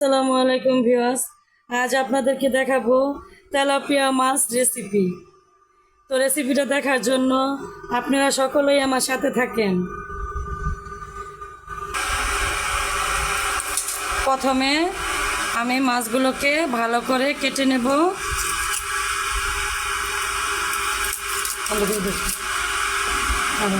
আসসালামু আলাইকুম ভিউয়ার্স, আজ আপনাদেরকে দেখাবো তেলাপিয়া মাছ রেসিপি তো রেসিপিটা দেখার জন্য আপনারা সকলেই আমার সাথে থাকেন। প্রথমে আমি মাছগুলোকে ভালো করে কেটে নেব। ভালো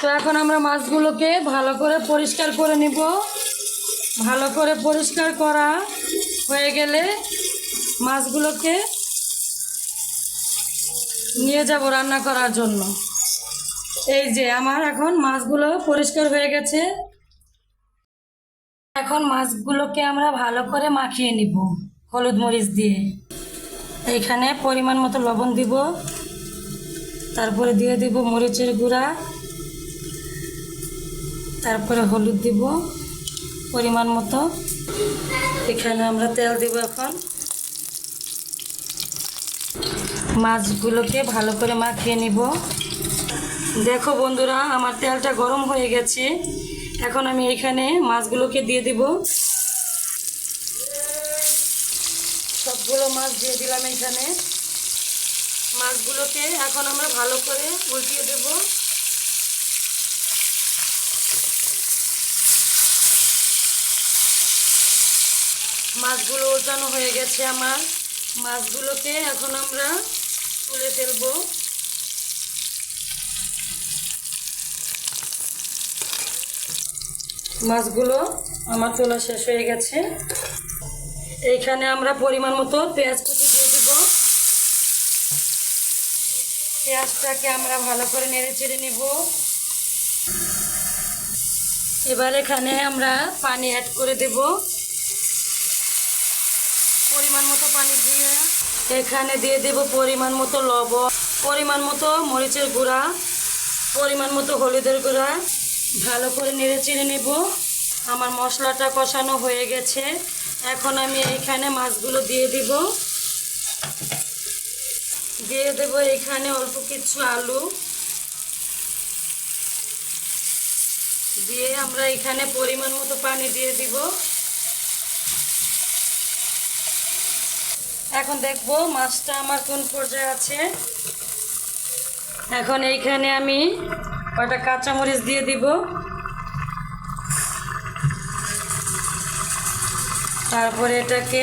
তো এখন আমরা মাছগুলোকে ভালো করে পরিষ্কার করে নিব। ভালো করে পরিষ্কার করা হয়ে গেলে মাছগুলোকে নিয়ে যাব রান্না করার জন্য। এই যে আমার এখন মাছগুলো পরিষ্কার হয়ে গেছে। এখন মাছগুলোকে আমরা ভালো করে মাখিয়ে নিব হলুদ মরিচ দিয়ে। এইখানে পরিমাণ মতো লবণ দিব। তারপরে দিয়ে দিব মরিচের গুঁড়া। তারপরে হলুদ দিব, পরিমাণ মতো। এখানে আমরা তেল দিব এখন। মাছগুলোকে ভালো করে মাখিয়ে নিব। দেখো বন্ধুরা, আমার তেলটা গরম হয়ে গেছে। এখন আমি এখানে মাছগুলোকে দিয়ে দিব। সবগুলো মাছ দিয়ে দিলাম এখানে। মাছগুলোকে এখন আমরা ভালো করে উল্টিয়ে দেবো। মাছগুলো ওঠানো হয়ে গেছে আমার। মাছগুলোকে এখন আমরা তুলে ফেলব। মাছগুলো আমার তোলা শেষ হয়ে গেছে। এইখানে আমরা পরিমাণ মতো পেঁয়াজ কুচি দিয়ে দিব। পেঁয়াজটাকে আমরা ভালো করে নেড়ে চেড়ে নেব। এবার এখানে আমরা পানি অ্যাড করে দেবো। পরিমাণ মতো পানি দিয়ে। এখানে দিয়ে দেব পরিমাণ মতো লবণ, পরিমাণ মতো মরিচের গুঁড়া, পরিমাণ মতো হলুদের গুঁড়া। ভালো করে নেড়ে চেড়ে নেব। আমার মশলাটা কষানো হয়ে গেছে। এখন আমি এইখানে মাছগুলো দিয়ে দিব। দিয়ে দেব এখানে অল্প কিছু আলু। দিয়ে আমরা এখানে পরিমাণ মতো পানি দিয়ে দিব। এখন দেখব মাছটা আমার কোন পর্যায়ে আছে। এখন এইখানে আমি কয়টা কাঁচামরিচ দিয়ে দিব। তারপরে এটাকে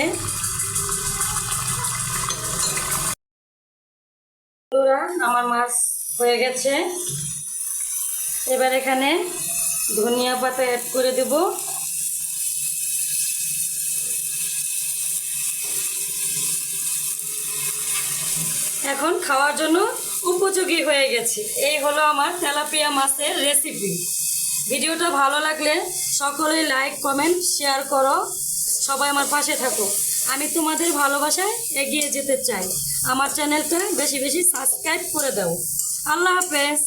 আমার মাছ হয়ে গেছে। এবার এখানে ধনিয়া পাতা অ্যাড করে দেবো। এখন খাওয়ার জন্য উপযোগী হয়ে গেছে। এই হলো আমার তেলাপিয়া মাছের রেসিপি ভিডিওটা ভালো লাগলে সকলেই লাইক কমেন্ট শেয়ার করো। সবাই আমার পাশে থাকো। আমি তোমাদের ভালোবাসায় এগিয়ে যেতে চাই। আমার চ্যানেলটা বেশি বেশি সাবস্ক্রাইব করে দাও। আল্লাহ হাফেজ।